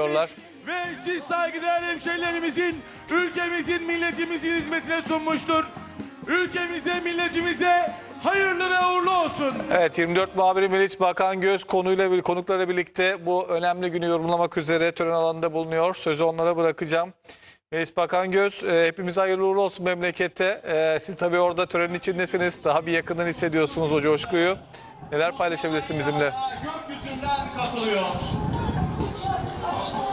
diyorlar. Ve siz saygıdeğer hemşehrilerimizin, ülkemizin, milletimizin hizmetine sunmuştur. Ülkemize, milletimize hayırlı ve uğurlu olsun. Evet 24 muhabiri Meliç Bakan Göz konuyla bir konuklarla birlikte bu önemli günü yorumlamak üzere tören alanında bulunuyor. Sözü onlara bırakacağım. Meliç Bakan Göz e, hepimize hayırlı uğurlu olsun memlekette. E, siz tabii orada törenin içindesiniz. Daha bir yakından hissediyorsunuz o coşkuyu. Neler paylaşabilirsin bizimle? Gökyüzünden katılıyor. 어.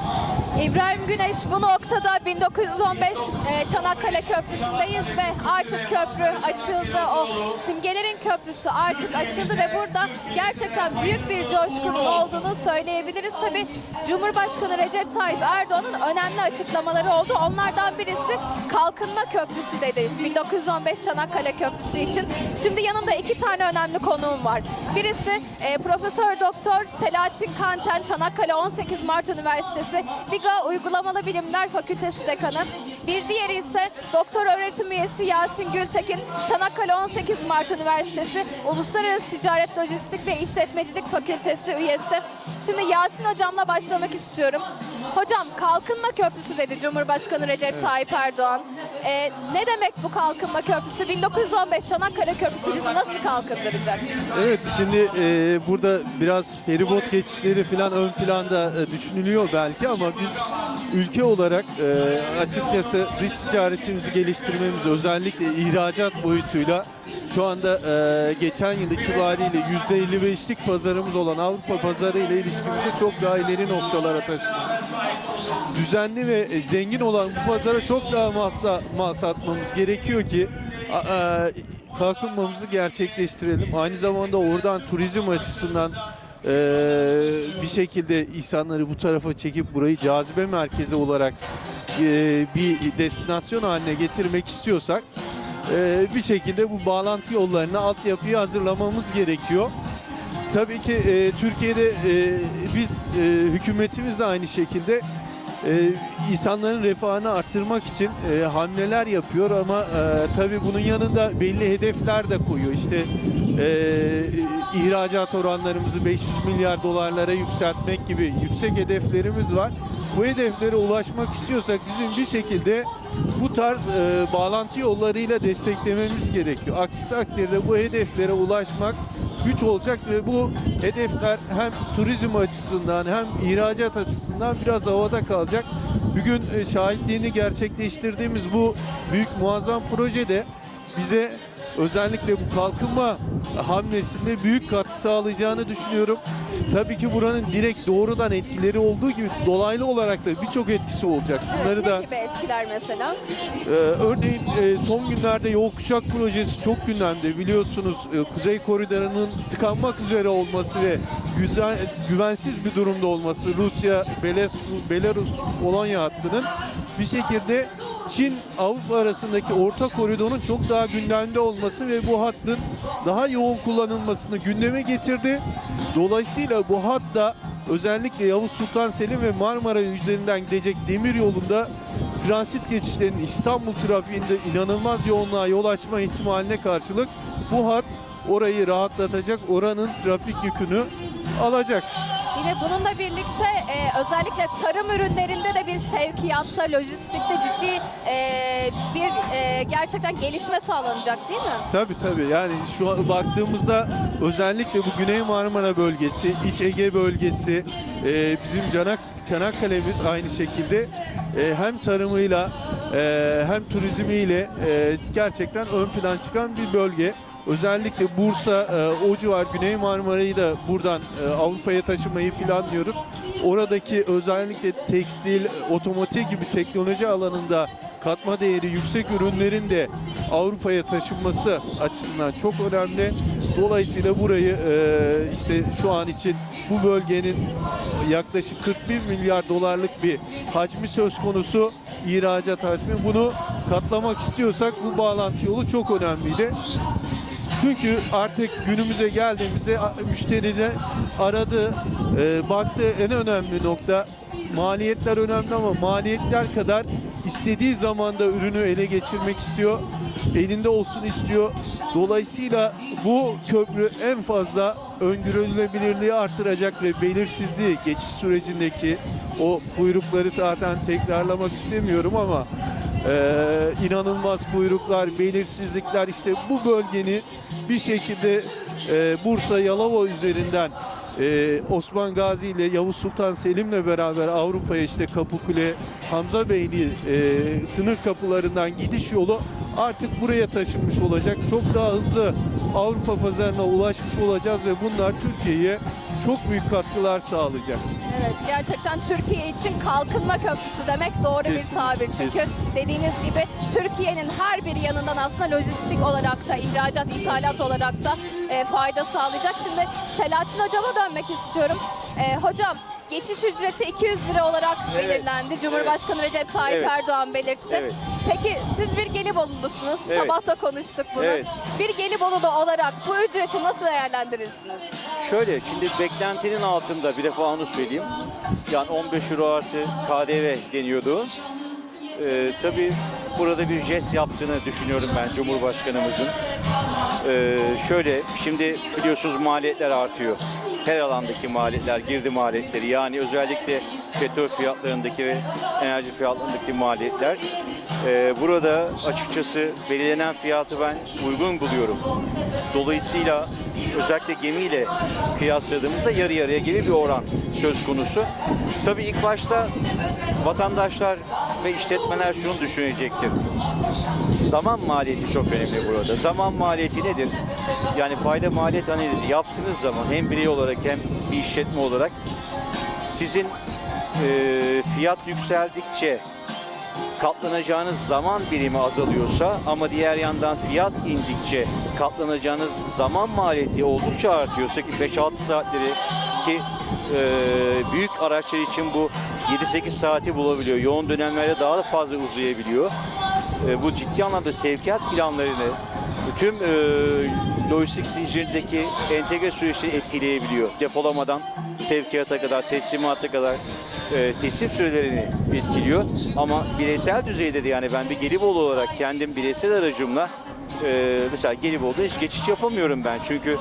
İbrahim Güneş bu noktada 1915 e, Çanakkale Köprüsü'ndeyiz ve artık köprü açıldı. O simgelerin köprüsü artık açıldı ve burada gerçekten büyük bir coşkunun olduğunu söyleyebiliriz. Tabi Cumhurbaşkanı Recep Tayyip Erdoğan'ın önemli açıklamaları oldu. Onlardan birisi Kalkınma Köprüsü dedi 1915 Çanakkale Köprüsü için. Şimdi yanımda iki tane önemli konuğum var. Birisi e, Profesör Doktor Selahattin Kanten Çanakkale 18 Mart Üniversitesi BİGA Uygulamalı Bilimler Fakültesi Dekanı. Bir diğeri ise Doktor Öğretim Üyesi Yasin Gültekin Çanakkale 18 Mart Üniversitesi Uluslararası Ticaret Lojistik ve İşletmecilik Fakültesi üyesi. Şimdi Yasin hocamla başlamak istiyorum. Hocam kalkınma köprüsü dedi Cumhurbaşkanı Recep Tayyip Erdoğan. E, ne demek bu kalkınma köprüsü? 1915 Çanakkale Köprüsü bizi nasıl kalkındıracak? Evet şimdi e, burada biraz feribot geçişleri falan ön planda e, düşünülüyor belki ama biz ülke olarak e, açıkçası dış ticaretimizi geliştirmemiz özellikle ihracat boyutuyla şu anda e, geçen yıl itibariyle %55'lik pazarımız olan Avrupa pazarı ile ilişkimizi çok daha ileri noktalara taşıdık. Düzenli ve e, zengin olan bu pazara çok daha mal, mal satmamız gerekiyor ki a- kalkınmamızı gerçekleştirelim. Aynı zamanda oradan turizm açısından e, bir şekilde insanları bu tarafa çekip burayı cazibe merkezi olarak e, bir destinasyon haline getirmek istiyorsak e, bir şekilde bu bağlantı yollarına altyapıyı hazırlamamız gerekiyor. Tabii ki e, Türkiye'de e, biz e, hükümetimiz de aynı şekilde e, insanların refahını arttırmak için e, hamleler yapıyor ama e, tabii bunun yanında belli hedefler de koyuyor. İşte e, ihracat oranlarımızı 500 milyar dolarlara yükseltmek gibi yüksek hedeflerimiz var. Bu hedeflere ulaşmak istiyorsak bizim bir şekilde bu tarz e, bağlantı yollarıyla desteklememiz gerekiyor. Aksi takdirde bu hedeflere ulaşmak güç olacak ve bu hedefler hem turizm açısından hem ihracat açısından biraz havada kalacak. Bugün e, şahitliğini gerçekleştirdiğimiz bu büyük muazzam projede bize özellikle bu kalkınma hamlesinde büyük katkı sağlayacağını düşünüyorum. Tabii ki buranın direkt doğrudan etkileri olduğu gibi dolaylı olarak da birçok etkisi olacak. Bunları da gibi etkiler mesela? ee, örneğin e, son günlerde Yol Kuşak projesi çok gündemde. Biliyorsunuz e, Kuzey Koridoru'nun tıkanmak üzere olması ve güzel, güvensiz bir durumda olması Rusya, Belarus, Belarus, Polonya hattının bir şekilde Çin Avrupa arasındaki orta koridorun çok daha gündemde olması ve bu hattın daha yoğun kullanılmasını gündeme getirdi. Dolayısıyla bu hatta özellikle Yavuz Sultan Selim ve Marmara üzerinden gidecek demir yolunda transit geçişlerinin İstanbul trafiğinde inanılmaz yoğunluğa yol açma ihtimaline karşılık bu hat orayı rahatlatacak, oranın trafik yükünü alacak. Yine bununla birlikte e, özellikle tarım ürünlerinde de bir sevkiyatta, lojistikte ciddi e, bir e, gerçekten gelişme sağlanacak değil mi? Tabii tabii yani şu an baktığımızda özellikle bu Güney Marmara bölgesi, İç Ege bölgesi, e, bizim Canak, Çanakkale'miz aynı şekilde e, hem tarımıyla e, hem turizmiyle e, gerçekten ön plan çıkan bir bölge. Özellikle Bursa, e, o civar Güney Marmara'yı da buradan e, Avrupa'ya taşımayı planlıyoruz. Oradaki özellikle tekstil, otomotiv gibi teknoloji alanında katma değeri yüksek ürünlerin de Avrupa'ya taşınması açısından çok önemli. Dolayısıyla burayı e, işte şu an için bu bölgenin yaklaşık 41 milyar dolarlık bir hacmi söz konusu ihracat hacmi. Bunu katlamak istiyorsak bu bağlantı yolu çok önemliydi. Çünkü artık günümüze geldiğimizde müşteride aradı, e, baktı en önemli nokta maliyetler önemli ama maliyetler kadar istediği zamanda ürünü ele geçirmek istiyor. Elinde olsun istiyor. Dolayısıyla bu köprü en fazla öngörülebilirliği arttıracak ve belirsizliği geçiş sürecindeki o kuyrukları zaten tekrarlamak istemiyorum ama ee, inanılmaz kuyruklar, belirsizlikler işte bu bölgenin bir şekilde e, Bursa Yalova üzerinden e, Osman Gazi ile Yavuz Sultan Selim'le beraber Avrupa'ya işte Kapıkule, Hamza Beyli e, sınır kapılarından gidiş yolu artık buraya taşınmış olacak. Çok daha hızlı Avrupa pazarına ulaşmış olacağız ve bunlar Türkiye'ye çok büyük katkılar sağlayacak. Evet gerçekten Türkiye için kalkınma köprüsü demek doğru bir Kesinlikle, tabir. Çünkü kesinlikle. dediğiniz gibi Türkiye'nin her bir yanından aslında lojistik olarak da ihracat, ithalat olarak da e, fayda sağlayacak. Şimdi Selahattin Hocam'a dönmek istiyorum. E, hocam geçiş ücreti 200 lira olarak Evet, belirlendi. Cumhurbaşkanı Recep Tayyip Evet. Erdoğan belirtti. Evet. Peki siz bir Gelibolu'lusunuz. Evet. Sabah da konuştuk bunu. Evet. Bir Gelibolu'da olarak bu ücreti nasıl değerlendirirsiniz? Şöyle şimdi beklentinin altında bir defa onu söyleyeyim. Yani 15 euro artı KDV deniyordu. Ee, tabii burada bir jest yaptığını düşünüyorum ben Cumhurbaşkanımızın. Ee, şöyle şimdi biliyorsunuz maliyetler artıyor. Her alandaki maliyetler, girdi maliyetleri yani özellikle petrol fiyatlarındaki ve enerji fiyatlarındaki maliyetler. Ee, burada açıkçası belirlenen fiyatı ben uygun buluyorum. Dolayısıyla özellikle gemiyle kıyasladığımızda yarı yarıya gibi bir oran söz konusu. Tabii ilk başta vatandaşlar ve işletmeler şunu düşünecektir. Zaman maliyeti çok önemli burada. Zaman maliyeti nedir? Yani fayda maliyet analizi yaptığınız zaman hem birey olarak hem bir işletme olarak sizin e, fiyat yükseldikçe katlanacağınız zaman birimi azalıyorsa ama diğer yandan fiyat indikçe katlanacağınız zaman maliyeti oldukça artıyorsa ki 5-6 saatleri ki e, büyük araçlar için bu 7-8 saati bulabiliyor. Yoğun dönemlerde daha da fazla uzayabiliyor. E, bu ciddi anlamda sevkiyat planlarını tüm e, lojistik zincirindeki entegre süreçleri etkileyebiliyor. Depolamadan sevkiyata kadar, teslimata kadar e, teslim sürelerini etkiliyor. Ama bireysel düzeyde de yani ben bir Gelibolu olarak kendim bireysel aracımla e, mesela Gelibolu'da hiç geçiş yapamıyorum ben. Çünkü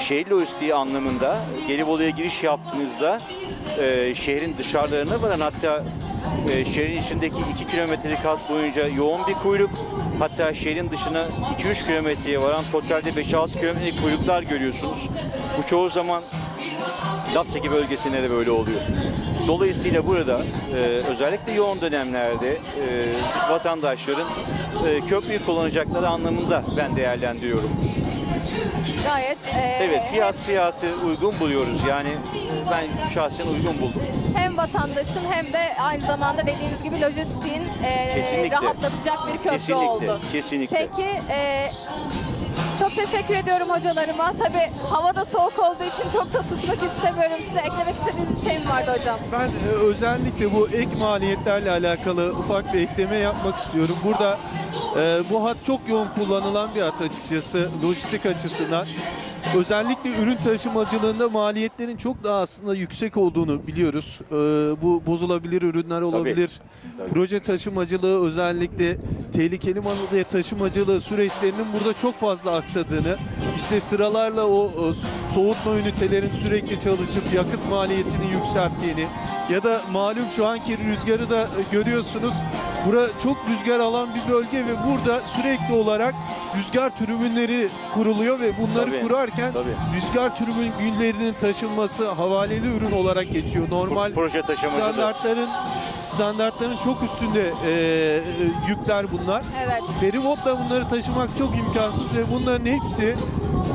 şehir lojistiği anlamında Gelibolu'ya giriş yaptığınızda e, şehrin dışarılarına varan hatta e, şehrin içindeki 2 kilometrelik hat boyunca yoğun bir kuyruk hatta şehrin dışına 2-3 kilometreye varan totalde 5-6 kilometrelik kuyruklar görüyorsunuz. Bu çoğu zaman Lapseki bölgesinde de böyle oluyor. Dolayısıyla burada e, özellikle yoğun dönemlerde e, vatandaşların e, köprüyü kullanacakları anlamında ben değerlendiriyorum. Gayet e, Evet fiyat fiyatı uygun buluyoruz. Yani ben şahsen uygun buldum. hem vatandaşın hem de aynı zamanda dediğimiz gibi lojistiğin e, Kesinlikle. rahatlatacak bir köprü Kesinlikle, oldu. kesinlikle. Peki e, çok teşekkür ediyorum hocalarıma. Tabii hava da soğuk olduğu için çok da tutmak istemiyorum size. Eklemek istediğiniz bir şey mi vardı hocam? Ben e, özellikle bu ek maliyetlerle alakalı ufak bir ekleme yapmak istiyorum. Burada e, bu hat çok yoğun kullanılan bir hat açıkçası lojistik açısından. Özellikle ürün taşımacılığında maliyetlerin çok daha aslında yüksek olduğunu biliyoruz. E, bu bozulabilir ürünler olabilir. Tabii. Proje taşımacılığı özellikle tehlikeli maliyet taşımacılığı süreçlerinin burada çok fazla aksadığını, işte sıralarla o, o soğutma ünitelerin sürekli çalışıp yakıt maliyetini yükselttiğini ya da malum şu anki rüzgarı da e, görüyorsunuz. Bura çok rüzgar alan bir bölge ve burada sürekli olarak rüzgar tribünleri kuruluyor ve bunları Tabii, kurarken tabii. rüzgar tribün günlerinin taşınması havaleli ürün olarak geçiyor. Normal Proje standartların standartların çok üstünde e, e, yükler bunlar. Evet. Feribotla bunları taşımak çok imkansız ve bunların hepsi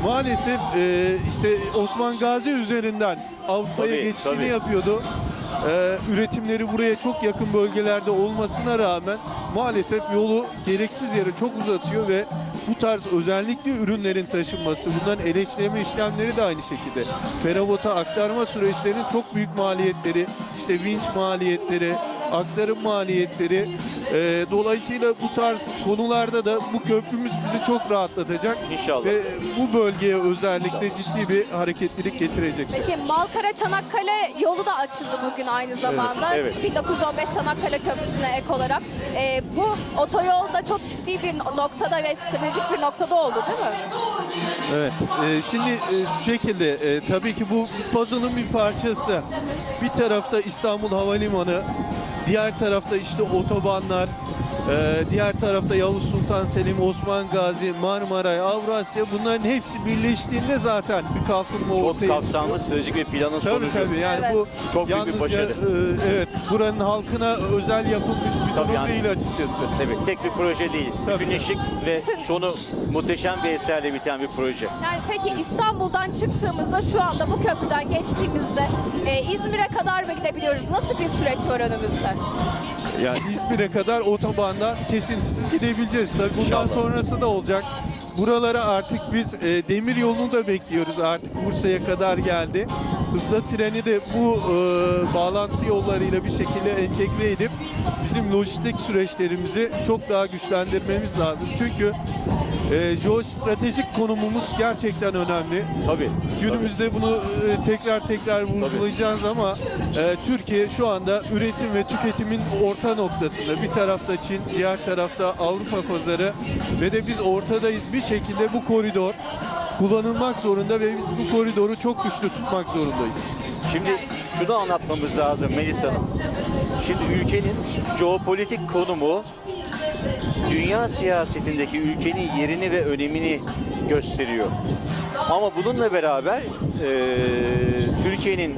maalesef e, işte Osman Gazi üzerinden Avrupa'ya geçişini tabii. yapıyordu. E, üretimleri buraya çok yakın bölgelerde olmasına rağmen maalesef yolu gereksiz yere çok uzatıyor ve bu tarz özellikle ürünlerin taşınması, bunların eleştirme işlemleri de aynı şekilde. Feribota aktarma süreçlerinin çok büyük maliyetleri, işte vinç maliyetleri, aktarım maliyetleri E, dolayısıyla bu tarz konularda da bu köprümüz bizi çok rahatlatacak. İnşallah. Ve bu bölgeye özellikle ciddi bir hareketlilik getirecek. Peki Malkara Çanakkale yolu da açıldı bugün aynı zamanda. evet. 1915 Çanakkale Köprüsü'ne ek olarak. Ee, bu otoyol da çok ciddi bir noktada ve stratejik bir noktada oldu değil mi? Evet. e, şimdi e, şu şekilde e, tabii ki bu puzzle'ın bir parçası. Bir tarafta İstanbul Havalimanı, diğer tarafta işte otobanlar, e, diğer tarafta Yavuz Sultan Selim, Osman Gazi, Marmaray, Avrasya bunların hepsi birleştiğinde zaten bir kalkınma Çok ortaya kapsamlı stratejik bir planın Tabii sonucu. tabii yani Evet. bu Çok büyük bir başarı. e, evet buranın halkına özel yapılmış bir Tabii durum yani. değil açıkçası. Evet, tek bir proje değil. Tabii. Bütünleşik ve sonu muhteşem bir eserle biten bir proje. Yani peki İstanbul'dan çıktığımızda şu anda bu köprüden geçtiğimizde e, İzmir'e kadar mı gidebiliyoruz? Nasıl bir süreç var önümüzde? Yani İzmir'e kadar otobandan kesintisiz gidebileceğiz. Tabii bundan İnşallah. sonrası da olacak. Buralara artık biz e, demir yolunu da bekliyoruz. Artık Bursa'ya kadar geldi. Hızlı treni de bu e, bağlantı yollarıyla bir şekilde entegre edip bizim lojistik süreçlerimizi çok daha güçlendirmemiz lazım. Çünkü e, jeostratejik konumumuz gerçekten önemli. Tabii. Günümüzde bunu e, tekrar tekrar vurgulayacağız ama e, Türkiye şu anda üretim ve tüketimin orta noktasında. Bir tarafta Çin, diğer tarafta Avrupa pazarı ve de biz ortadayız. Bir şekilde bu koridor kullanılmak zorunda ve biz bu koridoru çok güçlü tutmak zorundayız. Şimdi şunu anlatmamız lazım Melisa Hanım. Şimdi ülkenin jeopolitik konumu dünya siyasetindeki ülkenin yerini ve önemini gösteriyor. Ama bununla beraber eee, Türkiye'nin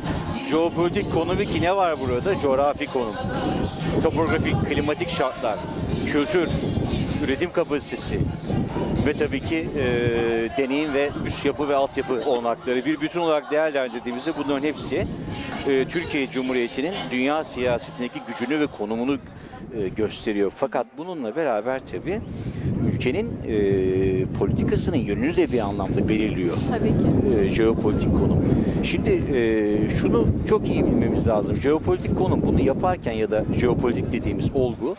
jeopolitik konumu ki ne var burada? Coğrafi konum, topografik, klimatik şartlar, kültür, üretim kapasitesi ve tabii ki eee, deneyim ve üst yapı ve altyapı olanakları bir bütün olarak değerlendirdiğimizde bunların hepsi eee, Türkiye Cumhuriyeti'nin dünya siyasetindeki gücünü ve konumunu eee, gösteriyor. Fakat bununla beraber tabii ülkenin eee, politikasının yönünü de bir anlamda belirliyor Tabii ki. e, jeopolitik konum. Şimdi e, şunu çok iyi bilmemiz lazım. Jeopolitik konum bunu yaparken ya da jeopolitik dediğimiz olgu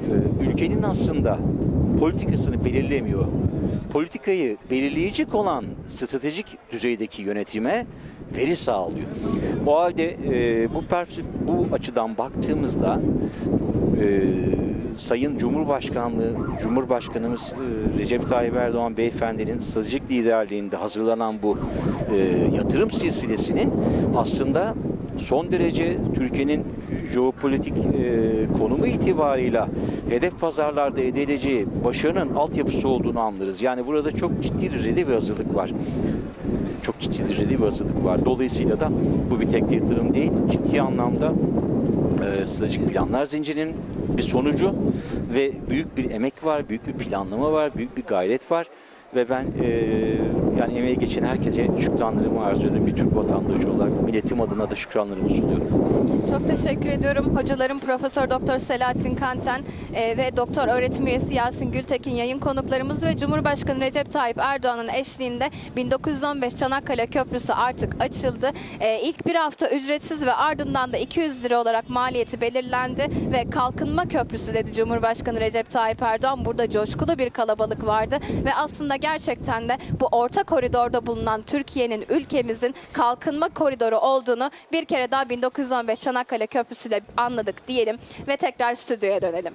e, ülkenin aslında politikasını belirlemiyor. Politikayı belirleyecek olan stratejik düzeydeki yönetime veri sağlıyor. O halde e, bu bu açıdan baktığımızda e, Sayın Cumhurbaşkanlığı, Cumhurbaşkanımız e, Recep Tayyip Erdoğan beyefendinin stratejik liderliğinde hazırlanan bu e, yatırım silsilesinin aslında son derece Türkiye'nin jeopolitik e, konumu itibarıyla hedef pazarlarda edileceği başarının altyapısı olduğunu anlarız. Yani burada çok ciddi düzeyde bir hazırlık var çok ciddi bir hazırlık var. Dolayısıyla da bu bir tek yatırım değil, ciddi anlamda e, stratejik planlar zincirinin bir sonucu ve büyük bir emek var, büyük bir planlama var, büyük bir gayret var ve ben e, yani emeği geçen herkese şükranlarımı arz ediyorum bir Türk vatandaşı olarak milletim adına da şükranlarımı sunuyorum. Çok teşekkür ediyorum. Hocalarım Profesör Doktor Selahattin Kanten e, ve Doktor Öğretim Üyesi Yasin Gültekin yayın konuklarımız ve Cumhurbaşkanı Recep Tayyip Erdoğan'ın eşliğinde 1915 Çanakkale Köprüsü artık açıldı. E, ilk bir hafta ücretsiz ve ardından da 200 lira olarak maliyeti belirlendi ve kalkınma köprüsü dedi Cumhurbaşkanı Recep Tayyip Erdoğan. Burada coşkulu bir kalabalık vardı ve aslında gerçekten de bu orta koridorda bulunan Türkiye'nin ülkemizin kalkınma koridoru olduğunu bir kere daha 1915 Çanakkale Köprüsü'yle anladık diyelim ve tekrar stüdyoya dönelim.